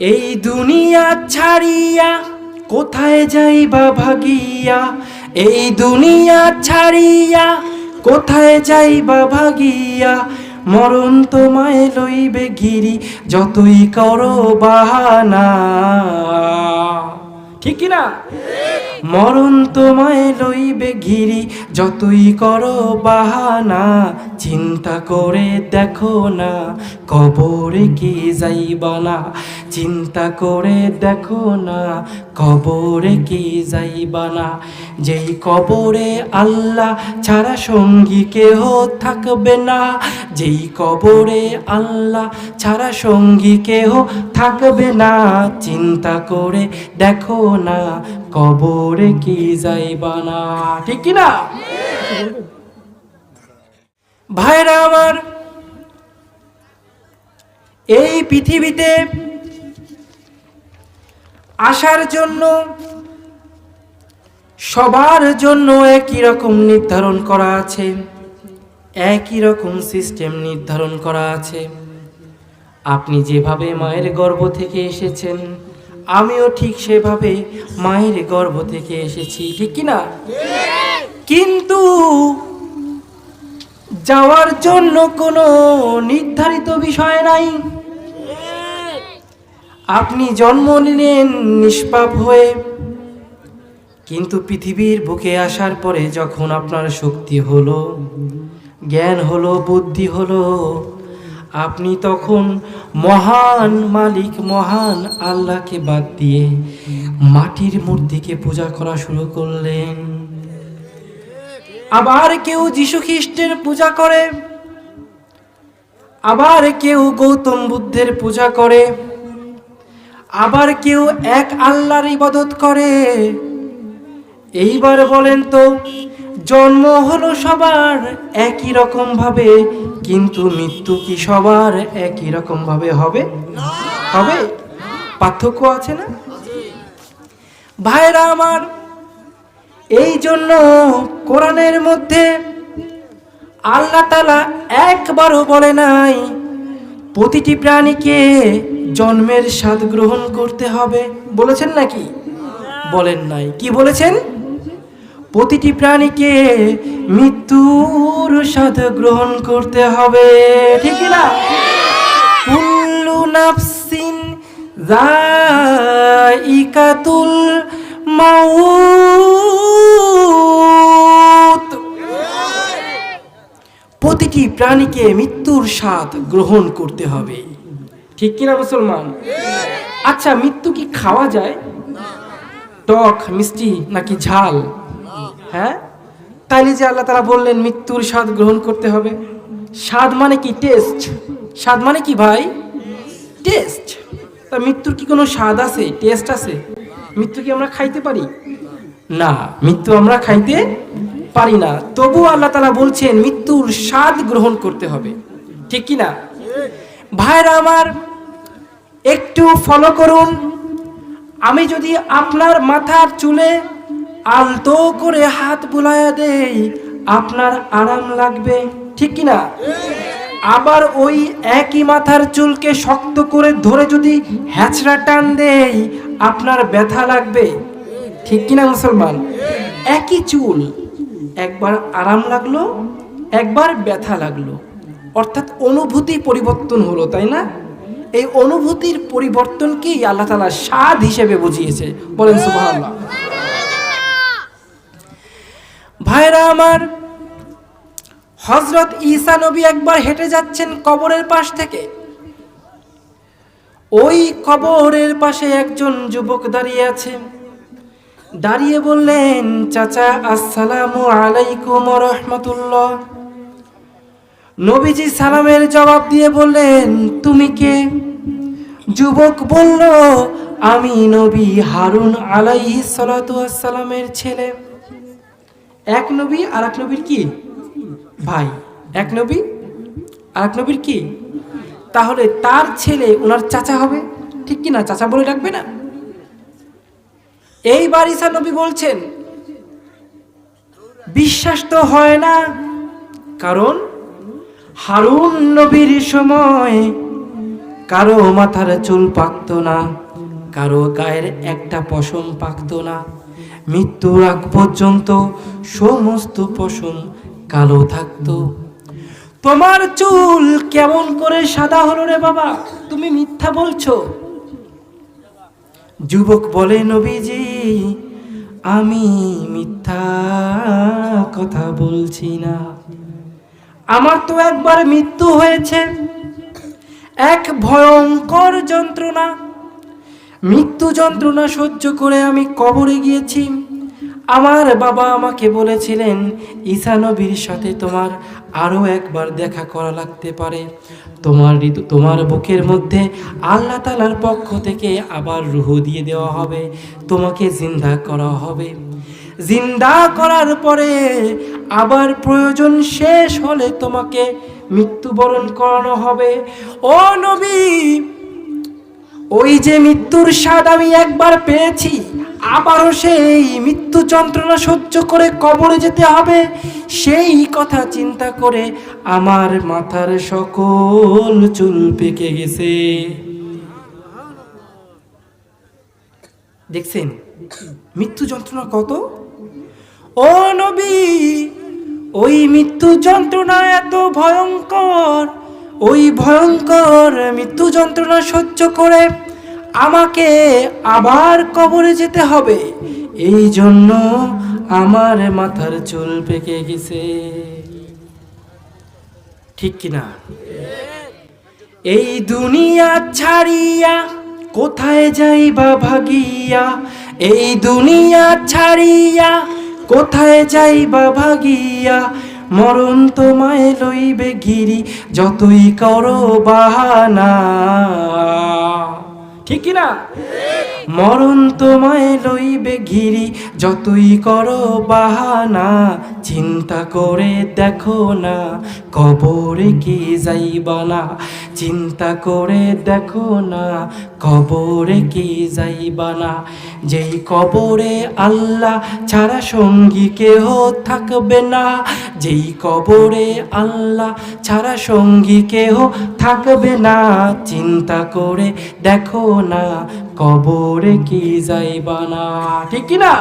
এই দুনিয়া ছাড়িয়া কোথায় যাইবা ভাগিয়া? এই দুনিয়া ছাড়িয়া কোথায় যাইবা ভাগিয়া? মরণ তোমায় লইবে গিরি, যতই করো বাহানা। ঠিক না মরণ তোমায় লইবে ঘিরি যতই করো বাহানা। চিন্তা করে দেখো না, কবরে কি যাইবা না? চিন্তা করে দেখো না, কবরে কি যাইবা না? যেই কবরে আল্লাহ ছাড়া সঙ্গী কেহ থাকবে না। যেই কবরে আল্লাহ ছাড়া সঙ্গী কেহ থাকবে না। চিন্তা করে দেখো না, কবরে কি যাইবা না। ঠিক কি না? ভাইরা আমার, এই পৃথিবীতে আসার জন্য, সবার জন্য একই রকম নির্ধারণ করা আছে, একই রকম সিস্টেম নির্ধারণ করা আছে। আপনি যেভাবে মায়ের গর্ভ থেকে এসেছেন, আমিও ঠিক সেভাবে মায়ের গর্ভ থেকে এসেছি, ঠিক কি না? কিন্তু যাওয়ার জন্য কোনো নির্ধারিত বিষয় নাই। আপনি জন্ম নিলেন নিষ্পাপ হয়ে। কিন্তু পৃথিবীর বুকে আসার পরে যখন আপনার শক্তি হলো, জ্ঞান হলো, বুদ্ধি হলো, আপনি তখন মহান মালিক, মহান আল্লাহকে বাদ দিয়ে মাটির মূর্তিকে পূজা করা শুরু করলেন। আবার কেউ যীশু খ্রিস্টের পূজা করে, আবার কেউ গৌতম বুদ্ধের পূজা করে। আবার কেউ এক আল্লাহর ইবাদত করে? এইবার বলেন তো, জন্ম হলো সবার একই রকম ভাবে, কিন্তু মৃত্যু কি সবার একই রকম ভাবে হবে? হবে? পার্থক্য আছে না? ভাইরা আমার, এই জন্য কোরআনের মধ্যে আল্লাহ তালা একবারও বলে নাই প্রতিটি প্রাণীকে জন্মের স্বাদ গ্রহণ করতে হবে। বলেছেন নাকি? বলেন নাই। কি বলেছেন? প্রতিটি প্রাণীকে মৃত্যুর স্বাদ গ্রহণ করতে হবে। ঠিক না? কুল্লু নাফসিন জাইকাতুল মাউত। প্রতিটি প্রাণীকে মৃত্যুর স্বাদ গ্রহণ করতে হবে। ঠিক কিনা মুসলমান? আচ্ছা মৃত্যু কি খাওয়া যায়? টক, মিষ্টি নাকি ঝাল? হ্যাঁ? তাইলে যে আল্লাহ তারা বললেন মৃত্যুর স্বাদ গ্রহণ করতে হবে। স্বাদ মানে কি? টেস্ট। স্বাদ মানে কি ভাই? টেস্ট। তা মৃত্যুর কি কোনো স্বাদ আছে? টেস্ট আছে। মৃত্যু কি আমরা খাইতে পারি? না, মৃত্যু আমরা খাইতে পারি না। তবু আল্লাহ তালা বলছেন, মৃত্যুর স্বাদ গ্রহণ করতে হবে। ঠিক কি না? ভাইরা আমার, একটু ফলো করুন। আমি যদি আপনার মাথার চুলে আলতো করে হাত বুলাইয়া দেই, আপনার আরাম লাগবে। ঠিক কি না? আবার ওই একই মাথার চুলকে শক্ত করে ধরে যদি হ্যাচড়া টান দেই, আপনার ব্যথা লাগবে। ঠিক কিনা মুসলমান? একই চুল। একবার আরাম লাগল, একবার ব্যথা লাগল। অর্থাৎ অনুভূতি পরিবর্তন হলো, তাই না? এই অনুভূতির পরিবর্তনকেই আল্লাহ তালা স্বাদ হিসেবে বুঝিয়েছে। বলেন, সুবহানাল্লাহ। ভাইরা আমার হজরত ঈসা নবী একবার হেঁটে যাচ্ছেন কবরের পাশ থেকে। ওই কবরের পাশে একজন যুবক দাঁড়িয়ে আছে। দাঁড়িয়ে বললেন, চাচা, আসসালামু আলাইকুম রহমতুল্লাহ। নবীজি সালামের জবাব দিয়ে বললেন, তুমি কে? যুবক বলল, আমি নবী হারুন আলাইহি সালামের ছেলে। এক নবী আর এক নবীর কি? ভাই। এক নবী আর এক নবীর কি? তাহলে তার ছেলে ওনার চাচা হবে? ঠিক কি না? চাচা বলে ডাকবে না? এই বারিসা নবী বলছেন, বিশ্বাস তো হয় না। কারণ, হারুন নবীর সময় কারও মাথার চুল পাকত না, কারও গায়ের একটা পশম পাকত না। মৃত্যুর আগ পর্যন্ত সমস্ত পশম কালো থাকতো। তোমার চুল কেমন করে সাদা হলো রে বাবা? তুমি মিথ্যা বলছো। যুবক বলে, নবীজি আমি মিথ্যা কথা বলছি না। আমার তো একবার মৃত্যু হয়েছে। এক ভয়ঙ্কর যন্ত্রণা। মৃত্যু যন্ত্রণা সহ্য করে আমি কবরে গিয়েছি। আমার বাবা আমাকে বলেছিলেন, ঈশা নবীর সাথে তোমার আরও একবার দেখা করা লাগতে পারে। তোমার তোমার বুকের মধ্যে আল্লাহ তালার পক্ষ থেকে আবার রুহ দিয়ে দেওয়া হবে, তোমাকে জিন্দা করা হবে। জিন্দা করার পরে আবার প্রয়োজন শেষ হলে তোমাকে মৃত্যুবরণ করানো হবে। ও নবী ওই যে মৃত্যুর স্বাদ আমি একবার পেয়েছি, আবারও সেই মৃত্যু যন্ত্রণা সহ্য করে কবরে যেতে হবে, সেই কথা চিন্তা করে আমার মাথার সকল চুল পেকে গেছে। দেখছেন, মৃত্যু যন্ত্রণা কত? ও নবী, ওই মৃত্যু যন্ত্রণা এত ভয়ঙ্কর ওই ভয়ঙ্কর মৃত্যু যন্ত্রণা সহ্য করে আমাকে আবার কবরে যেতে হবে। এই জন্য আমার মাথার চুল পেকে গেছে। ঠিক কিনা? এই দুনিয়া ছাড়িয়া কোথায় যাইবা ভাগিয়া? এই দুনিয়া ছাড়িয়া কোথায় যাইবা ভাগিয়া? মরণ তোমায় লইবে গিরি যতই করো বাহানা। ঠিক কিনা? মরণ তোমায় লইবে ঘিরি, যতই করো বাহানা, চিন্তা করে দেখো না, কবরে কি যাইবা না? চিন্তা করে দেখো না, কবরে কি যাইবা না? যেই কবরে আল্লাহ ছাড়া সঙ্গী কেহ থাকবে না, যেই কবরে আল্লাহ ছাড়া সঙ্গী কেহ থাকবে না, চিন্তা করে দেখো না কবরে কি যাইবা না? ঠিক কি না